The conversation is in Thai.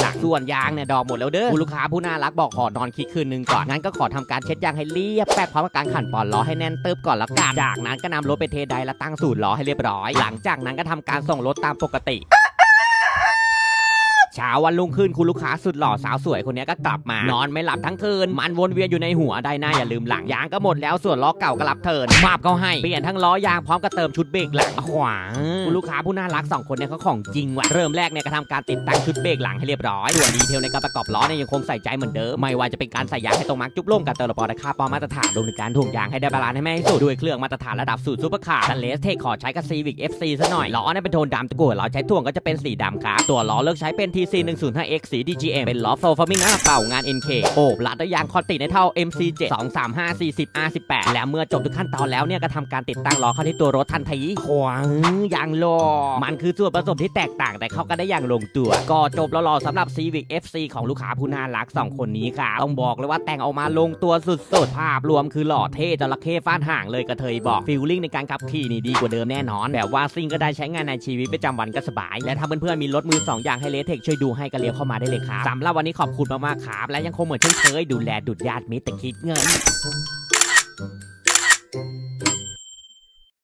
หลักส่วนยางเนี่ยดอกหมดแล้วเด้อคุณลูกค้าผู้น่ารักบอกขอนอนคิดคืนนึงก่อน งั้นก็ขอทำการเช็ดยางให้เรียบแป๊กพร้อมกับการขันปอนล้อให้แน่นเติบก่อนละกัน จากนั้นก็นำรถไปเทไดและตั้งสูตรล้อให้เรียบร้อย หลังจากนั้นก็ทำการส่งรถตามปกติ เช้าวันรุ่งขึ้นคุณลูกค้าสุดหล่อสาวสวยคนนี้ก็กลับมา นอนไม่หลับทั้งคืน มันวนเวียนอยู่ในหัวได้หน้าอย่าลืมหลังยางก็หมดแล้วส่วนล้อเก่าก็รับเทินมาบเขาให้เปลี่ยนทั้งล้อยางพร้อมกับเติมชุดเบรกหลังขวาคุณลูกค้าผู้น่ารักสองคนเนี่ยเขาของจริงว่ะเริ่มแรกเนี่ยก็ทำการติดตั้งชุดเบรกหลังให้เรียบร้อยส่วนดีเทลในการประกอบล้อเนี่ยยังคงใส่ใจเหมือนเดิมไม่ว่าจะเป็นการใส่ยางให้ตรงมาร์กจุ๊บล่มกับเติมระบอค่าปอมาตรฐานรวมถึงการถ่วงยางให้ได้บาลานซ์ให้แม่ให้สุดด้วยเครื่องมาตรฐานระดับสูตรซูเปอร์คาร์ดันเลสเทคขอใช้กับ Civic FC ซะหน่อยล้อเนี่ยเป็นโทนดำตะกั่วล้อใช้ถ่วงก็จะเป็นสีดำครับตัวล้อเลือกใช้เป็น TC 105X สี DGM เป็นล้อโฟฟอร์มิงหน้าเป่างาน NK โอบลัดด้วยยางคอนติในเท่า MC7 235 40 R18 แล้วเมื่อจบทุกขั้นตอนแล้วเนี่ยก็ทำการติดตั้งล้อเข้าที่ตัวรถทันทีขวางยางโลมันคือส่วนผสมที่แตกต่างแต่เข้ากันได้อย่างลงตัว ก็จบแล้วรอสำหรับ Civic FC ของลูกค้าผู้น่ารัก 2 คนนี้ครับต้องบอกเลยว่าแต่งออกมาลงตัวสุดๆ ภาพรวมคือหล่อเท่จระเข้ฟาดห่างเลยกระเทยบอกฟีลลิ่งในการขับขี่นี่ดีกว่าเดิมแน่นอน แบบว่าซิ่งก็ได้ใช้งานในชีวิตประจำวันก็สบาย และถ้าเพื่อนๆมีรถมือสองอย่างให้เลเทคช่วยดูให้ก็เลี้ยวเข้ามาได้เลยครับสำหรับวันนี้ขอบคุณมากๆครับและยังคงเหมือนเช่นเคยดูแลดุดญาติมิตรแต่คิดเงิน